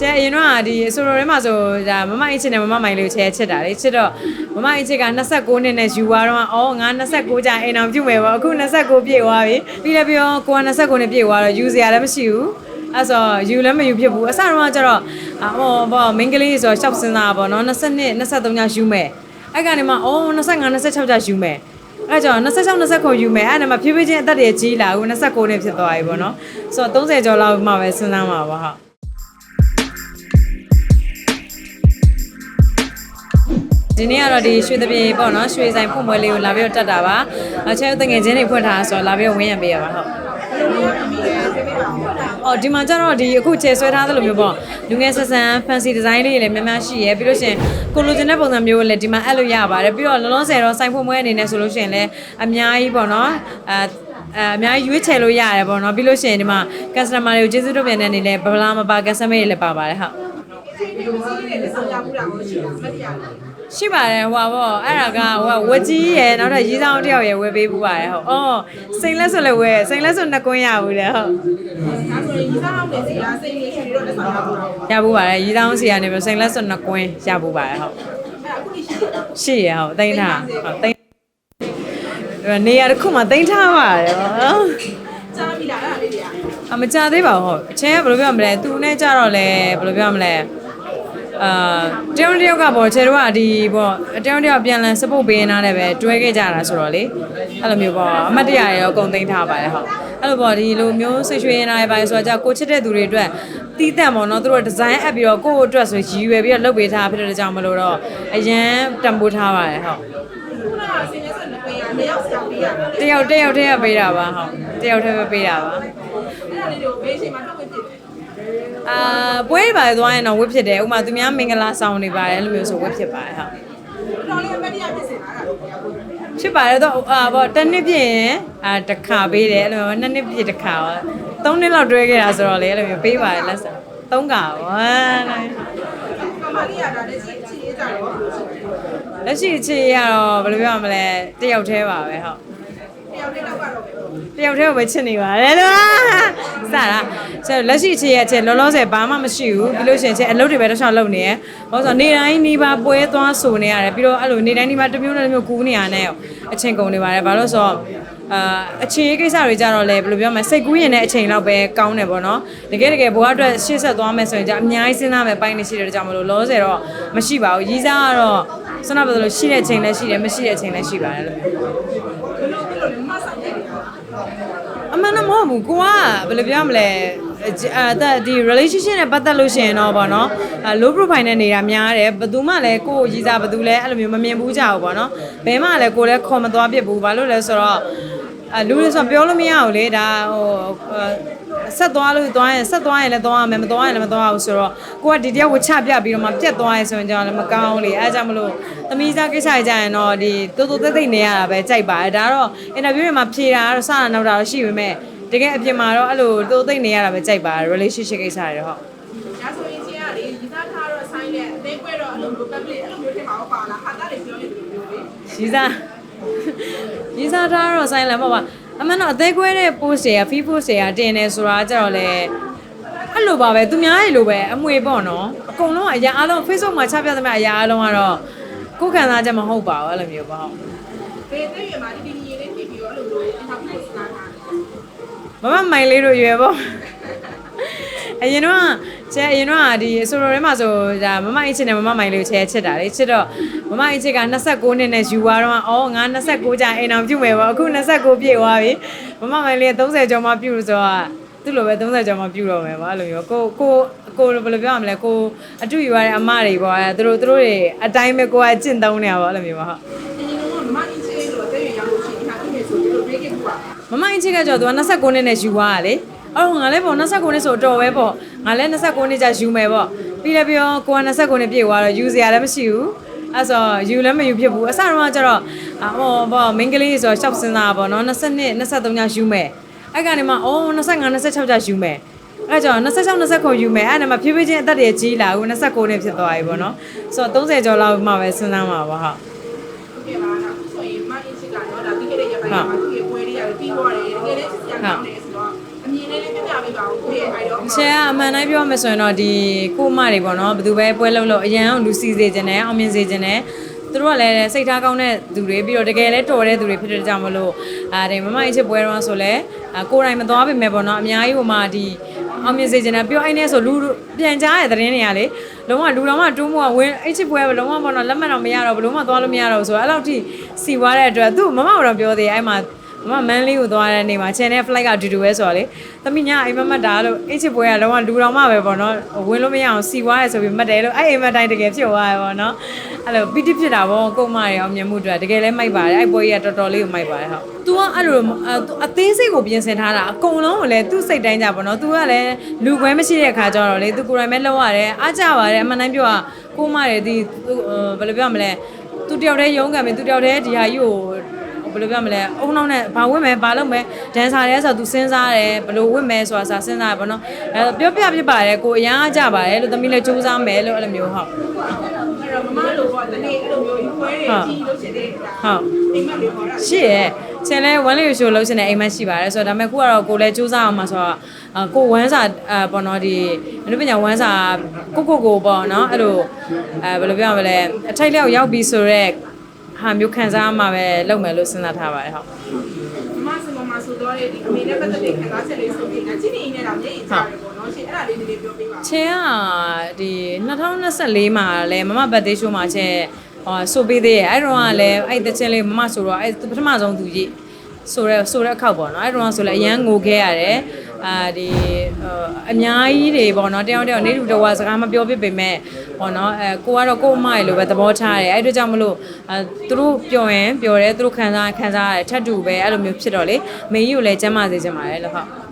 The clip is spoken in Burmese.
ကျဲအရင်တော့ဒီအဆိုတော်ထဲမှာဆိုဒါမမအင်းချစ်နဲ့မမမိုင်လေးကိုချဲချစ်တာလေချစ်တော့မမအင်းချစ်က29နှစ်နဲ့ယူသွားတော့အော်ငါ29ကြာအိမ်အောင်ပြုတ်မယ်ပေါ့အခု29ပြည့်သွားပြီပြီးလည်းပြောကိုက29နှစ်ပြည့်သွားတော့ယူစရာလည်းမရှိဘူးအဲ့ဆိုယူလည်းမယူဖြစ်ဘူးအစတော့ကျတော့ဟောပေါ့မင်းကလေးဆိုတော့ရှောက်စင်းတာပေါ့နော်22 23ညယူမယ်အဲ့ကနေမှအော်25 26ကြာယူမယ်အဲ့ကြောင့်26 29ယူမယ်အဲ့ဒါမှဖြည်းဖြည်းချင်းအသက်တွေကြီးလာဘူး29နှစ်ဖြစ်သွားပြီပေါ့နော်ဆိုတော့30ကျော်လောက်မှပဲစဉ်းစားမှာပါဟုတ် ဒီနေ့ကတော့ဒီရွှေသပြေပေါ့နော်ရွှေဆိုင်ဖွင့်ပွဲလေးကိုလာပြီးတော့တက်တာပါအချဲတငယ်ချင်းတွေဖွင့်ထားဆိုတော့လာပြီးတော့ဝင်းရံပေးရပါဟုတ်အော်ဒီမှာကျတော့ဒီအခုချဲဆွဲထားသလိုမျိုးပေါ့လူငယ်ဆက်ဆန် fancy design လေးတွေလည်းများများရှိရဲပြီးလို့ရှရင်ကိုလိုချင်တဲ့ပုံစံမျိုးကိုလည်းဒီမှာအပ်လို့ရပါတယ်ပြီးတော့လုံးလုံးဆယ်တော့ဆိုင်ဖွင့်ပွဲအနေနဲ့ဆိုလို့ရှရင်လည်းအများကြီးပေါ့နော်အဲအဲအများကြီးရွေးချယ်လို့ရတယ်ပေါ့နော်ပြီးလို့ရှရင်ဒီမှာ customer တွေကိုကျေးဇူးတင်တဲ့အနေနဲ့ဘဘလာမပါ customer တွေလည်းပါပါတယ်ဟုတ်ရှိ ပါတယ်ဟိုပါပေါ့အဲ့ဒါကဟိုကဝကြီးရယ်နောက်ထပ်ရီးဆောင်တစ်ယောက်ရယ်ဝယ်ပေးပူပါတယ်ဟုတ်အော်စိန်လက်ဆိုလည်းဝယ်စိန်လက်ဆိုနှစ်ကွင်းရဘူးလေဟုတ်ရပူပါတယ်ရီးဆောင်စီကနေပြီးစိန်လက်ဆိုနှစ်ကွင်းရပူပါတယ်ဟုတ်ရှိရဟုတ်တိန်းထားဟုတ်တိန်းနေရာတစ်ခုမှတိန်းထားပါတယ်ဟုတ်အမကြသေးပါဘူးဟုတ်အချင်းကဘယ်လိုပြောမလဲသူနဲ့ကြတော့လေဘယ်လိုပြောမလဲ အာတယောက်တစ်ယောက်ကပေါ့ခြေတော့ကဒီပေါ့တယောက်တစ်ယောက်ပြန်လည် support ပေးနေတာလည်းပဲတွဲခဲ့ကြတာဆိုတော့လေအဲ့လိုမျိုးပေါ့အမတ်တရရောအကုန်သိမ်းထားပါတယ်ဟုတ်အဲ့လိုပေါ့ဒီလိုမျိုးဆွေရွှေနေတာပဲဆိုတော့じゃကိုချစ်တဲ့သူတွေအတွက်တီးတန့်ပေါ့နော်သူတို့ဒီဇိုင်းအပ်ပြီးတော့ကိုယ့်အတွက်ဆိုရည်ရွယ်ပြီးတော့လုပ်ပေးထားဖြစ်တဲ့ကြောင့်မလို့တော့အရန်တံပိုးထားပါတယ်ဟုတ်တယောက်တယောက်တည်းပေးတာပါဟုတ်တယောက်တည်းပဲပေးတာပါအာ ပွဲတွေပါသွားရင်တော့ဝတ်ဖြစ်တယ်ဥပမာသူများမင်္ဂလာဆောင်နေပါတယ်အဲ့လိုမျိုးဆိုဝတ်ဖြစ်ပါတယ်ဟုတ်ဖြစ်ပါတယ်တော့အာပေါ့တစ်နှစ်ပြည့်ရင်အာတစ်ခါပေးတယ်အဲ့လိုမျိုးနှစ်နှစ်ပြည့်တစ်ခါပေါ့သုံးနှစ်လောက်တွဲခဲ့တာဆိုတော့လေအဲ့လိုမျိုးပေးပါတယ်လက်ဆောင်သုံးခါပေါ့လက်ရှိအခြေရတော့ဘယ်လိုပြောရမလဲတယောက်တည်းပါပဲဟုတ် တယောက်တည်းကိုပဲချစ်နေပါတယ်လို့စတာကျတော့လက်ရှိအခြေရအခြေလောလောဆယ်ဘာမှမရှိဘူးပြီးလို့ရှိရင်အခြေအလုပ်တွေပဲတစ်ခြားလုပ်နေရယ်ဘာလို့ဆိုတော့နေတိုင်းနေပါပွဲသွားဆိုနေရတယ်ပြီးတော့အဲ့လိုနေတိုင်းနေပါတစ်မျိုးနဲ့တစ်မျိုးကူးနေရတဲ့အချိန်ကုန်နေပါတယ်ဘာလို့ဆိုတော့အာအခြေရေးကိစ္စတွေကြတော့လေဘယ်လိုပြောမလဲစိတ်ကူးရင်တဲ့အချိန်လောက်ပဲကောင်းတယ်ပေါ့နော်တကယ်တကယ်ဘဝအတွက်ရှေ့ဆက်သွားမယ်ဆိုရင်じゃအများကြီးစဉ်းစားမယ်ပိုင်းနေရှိတယ်ကြောင့်မလို့လောဆယ်တော့မရှိပါဘူးရီးစားကတော့စနပ်ပြောလို့ရှိတဲ့အချိန်လည်းရှိတယ်မရှိတဲ့အချိန်လည်းရှိပါတယ်လို့အ မှန်တော့မဟုတ်ဘူးကိုကဘယ်လိုပြောမလဲအဲဒါဒီ relationship နဲ့ပတ်သက်လို့ရှိရင်တော့ဗောနော်အဲ low profile နဲ့နေတာများတယ်ဘယ်သူမှလည်းကိုယ်ရည်စားဘယ်သူလဲအဲ့လိုမျိုးမမြင်ဘူးကြဘူးဗောနော်ဘယ်မှလည်းကိုယ်လည်းခေါ်မသွားပြစ်ဘူးဘာလို့လဲဆိုတော့အဲလူတွေဆိုပြောလို့မရဘူးလေဒါဟို ဆက်သွားလို့သွားရင်ဆက်သွားရင်လည်းသွားရမယ်မသွားရင်လည်းမသွားဘူးဆိုတော့ကိုကဒီတယောက်ကိုချပြပြီးတော့မှပြက်သွားရင်ဆိုရင်ကြောင့်လည်းမကောင်းဘူးလေအဲဒါကြောင့်မလို့သမီးသားကိစ္စကြရင်တော့ဒီတိုးတိုးသိမ့်သိမ့်နေရတာပဲကြိုက်ပါတယ်ဒါတော့အင်တာဗျူးတွေမှာဖြေတာကတော့စတာနောက်တာတော့ရှိပေမဲ့တကယ်အပြင်မှာတော့အဲ့လိုတိုးသိမ့်နေရတာပဲကြိုက်ပါတယ် relationship ကိစ္စတွေတော့ဟုတ်ဒါဆိုရင်ချင်းကလေဒီသားထားတော့ဆိုင်နဲ့အသေးကွဲတော့အဲ့လိုမျိုး public အဲ့လိုမျိုးထင်မှာပါလားဟာတာတွေပြောနေတယ်မျိုးလေရီစားရီစားထားတော့ဆိုင်လန်ပေါ့ပါ အမှန်တော့အသေးခွဲတဲ့ post တွေက free post တွေကတင်နေဆိုတာကြတော့လေအဲ့လိုပါပဲသူများတွေလိုပဲအမွေပေါ့နော်အကုန်လုံးအရာအားလုံး Facebook မှာချပြသမျှအရာအားလုံးကတော့ကိုယ်ခံစားချက်မဟုတ်ပါဘူးအဲ့လိုမျိုးပေါ့ဟုတ်ဘေးသေးရမှာဒီဒီညီလေးဖြစ်ပြီးတော့အဲ့လိုမျိုးအင်တာဗျူးစတာတာမမမိုင်လေးတို့ရွယ်ပေါ့အရင်တော့ကျဲအရင်တော့ဒီအဆိုတော်ထဲမှာဆိုဒါမမအင်းချစ်နဲ့မမမိုင်လေးကိုချဲချစ်တာလေချစ်တော့ မမအင်းချစ်က29နှစ်နဲ့ယူသွားတော့အော်ငါ29ကြာအိမ်အောင်ပြုတ်မယ်ပေါ့အခု29ပြည့်သွားပြီမမမိုင်လေးက30ကျော်မှပြုတ်ဆိုတော့သူ့လိုပဲ30ကျော်မှပြုတ်တော့မယ်ပေါ့အဲ့လိုမျိုးကိုကိုကိုဘယ်လိုပြောရမလဲကိုအတူယူရတဲ့အမတွေပေါ့အဲသူတို့သူတို့တွေအတိုင်းပဲကိုကအကျင့်သုံးနေတာပေါ့အဲ့လိုမျိုးပေါ့ဟုတ်ဒီညီလုံးကမမအင်းချင်းလို့အသေးရရောက်လို့ရှိရင်ဟာဒီနေ့ဆိုဒီလို break it ပါမမအင်းချစ်ကကြောသူက29နှစ်နဲ့ယူသွားတာလေအော်ငါလည်းပေါ့29နှစ်ဆိုတော့ပဲပေါ့ငါလည်း29နှစ်ကြာယူမယ်ပေါ့ပြီးလည်းပြောကိုက29နှစ်ပြည့်သွားတော့ယူစရာလည်းမရှိဘူး အဲ့ဆိုယူလည်းမယူဖြစ်ဘူးအစတော့ကျတော့ဟောပေါ့မင်းကလေးဆိုတော့ရှောက်စင်းတာပေါ့နော်22 23ညယူမယ်အဲ့ကနေမှအော်25 26ကြာယူမယ်အဲ့ကြောင့်26 29ယူမယ်အဲ့ဒါမှဖြည်းဖြည်းချင်းအသက်တွေကြီးလာဘူး29နှစ်ဖြစ်သွားပြီပေါ့နော်ဆိုတော့30ကျော်လောက်မှပဲစဉ်းစားမှာပါဟုတ်ဟုတ်ကဲ့ပါတော့အခုဆိုရင်မအင်းချင်းကတော့ဒါပြီးခဲ့တဲ့ရက်ပိုင်းမှာသူ့ရဲ့ပွဲလေးရတယ်ပြီးသွားတယ်တကယ်လည်းစစ်စရာကောင်းတယ်ဆို တော့အမြင်လေးလေးပြပြပေးပါဦးဘေရဲ့ idol ချဲကအမှန်တိုင်းပြောမှဆိုရင်တော့ဒီကိုမတွေပေါ့နော်ဘယ်သူပဲပွဲလုံးလို့အရန်အောင်လူစီစေခြင်းနဲ့အောင်မြင်စေခြင်းနဲ့သူတို့ကလည်းစိတ်ထားကောင်းတဲ့သူတွေပြီးတော့တကယ်လဲတော်တဲ့သူတွေဖြစ်တဲ့ကြောင့်မလို့အဲဒီမမအစ်ချစ်ပွဲတော့ဆိုလဲအာကိုယ်တိုင်မသွားပေမဲ့ပေါ့နော်အများကြီးဟိုမှာဒီအောင်မြင်စေခြင်းနဲ့ပြောအိုင်းနေဆိုလူပြန်ကြားတဲ့သတင်းတွေကလေလုံးဝလူတော်မှတူးမှုကဝင်အစ်ချစ်ပွဲကလုံးဝပေါ့နော်လက်မှတ်တော့မရတော့ဘလို့မှသွားလို့မရတော့ဘူးဆိုတော့အဲ့လောက်ထိစီွားတဲ့အတွက်သူ့မမကတော့ပြောသေးတယ်အဲ့မှာ မမမန်လေးကိုသွားတဲ့နေ့မှာ channel flight ကအတူတူပဲဆိုတော့လေသမီးညာအိမ်မက်မက်တာလို့အိတ်ချစ်ပွဲကလုံးဝလူတော်မှပဲပေါ့နော်ဝင်လို့မရအောင်စီွားရဲဆိုပြီးမှတ်တယ်လို့အဲ့အိမ်မက်တိုင်းတကယ်ဖြစ်သွားရပေါ့နော်အဲ့လိုပီတိဖြစ်တာပေါ့ကို့မရအောင်မြင်မှုအတွက်တကယ်လဲမိုက်ပါတယ်အဲ့ပွဲကြီးကတော်တော်လေးကိုမိုက်ပါတယ်ဟုတ်။ तू ကအဲ့လိုအသေးစိတ်ကိုပြင်ဆင်ထားတာအကုန်လုံးကိုလည်းသူ့စိတ်တိုင်းကြပေါ့နော်။ तू ကလည်းလူခွဲမရှိတဲ့ခါကျတော့လေ तू ကိုယ်တိုင်ပဲလောက်ရတယ်အားကြပါတယ်အမှန်တမ်းပြောတာကို့မရဒီဘယ်လိုပြောမလဲ။ तू တယောက်တည်းရုန်းကန်ပြီ तू တယောက်တည်းဒီဟာကြီးကို ဘယ်လိုပြောမလဲအုံနောက်နဲ့ဘာဝတ်မယ်ဘာလုပ်မယ်ဒန်ဆာရဲဆိုတော့ तू စဉ်းစားတယ်ဘယ်လိုဝတ်မယ်ဆိုတာစာစဉ်းစားရပါတော့အဲပြောပြဖြစ်ပါတယ်ကိုအရန်အားကြပါတယ်လို့သမီးလည်းစူးစမ်းမယ်လို့အဲ့လိုမျိုးဟုတ်အဲ့တော့မမလိုပေါ့တနေ့အဲ့လိုမျိုးပွဲတွေကြီးလို့ရှိတဲ့ဒါအိမ်မက်လေးပေါ့လားရှိရဲ့ဆင်လဲဝမ်းလေးရှိုးလို့ရှင်တဲ့အိမ်မရှိပါတယ်ဆိုတော့ဒါပေမဲ့ခုကတော့ကိုလည်းစူးစမ်းအောင်မှာဆိုတော့အာကိုဝမ်းစာအာပေါ့နော်ဒီအနုပညာဝမ်းစာကိုကိုကိုပေါ့နော်အဲ့လိုအဲဘယ်လိုပြောရမလဲအထိုက်လျောက်ရောက်ပြီဆိုတော့ ဟာမျိုးခံစားမှပဲလုပ်မယ်လို့စဉ်းစားထားပါတယ်ဟုတ်မမဆိုမမဆိုတော့ဒီအမေနဲ့ပတ်သက်တဲ့ခံစားချက်လေးဆိုပြီးအချင်းအင်းနဲ့တော့မျက်ရည်ကျတယ်ပေါ့နော်ရှင်အဲ့ဒါလေးနည်းနည်းပြောပေးပါချေကဒီ2024မှာလဲမမဘတ်ဒေးရှိုးမှာချေဟောဆိုပေးသေးရဲ့အဲ့တော့ကလည်းအဲ့တချင်းလေးမမဆိုတော့အဲ့ပထမဆုံးသူကြီးဆိုရဲဆိုရဲအခောက်ပေါ့နော်အဲ့တော့ကဆိုလဲအရန်ငိုခဲ့ရတယ် အာဒီအများကြီးတွေပေါ့နော်တယောက်တယောက်နေတူတော်စကားမပြောဖြစ်ပေမဲ့ပေါ့နော်အဲကိုကတော့ကို့အမရေလိုပဲသဘောထားတယ်အဲ့တို့ကြောင့်မလို့အဲသူတို့ပြောရင်ပြောတယ်သူတို့ခံစားခံစားရတယ်ထပ်တူပဲအဲ့လိုမျိုးဖြစ်တော့လေမေကြီးကိုလည်းကျမ်းမာစေချင်ပါတယ်လို့ဟုတ်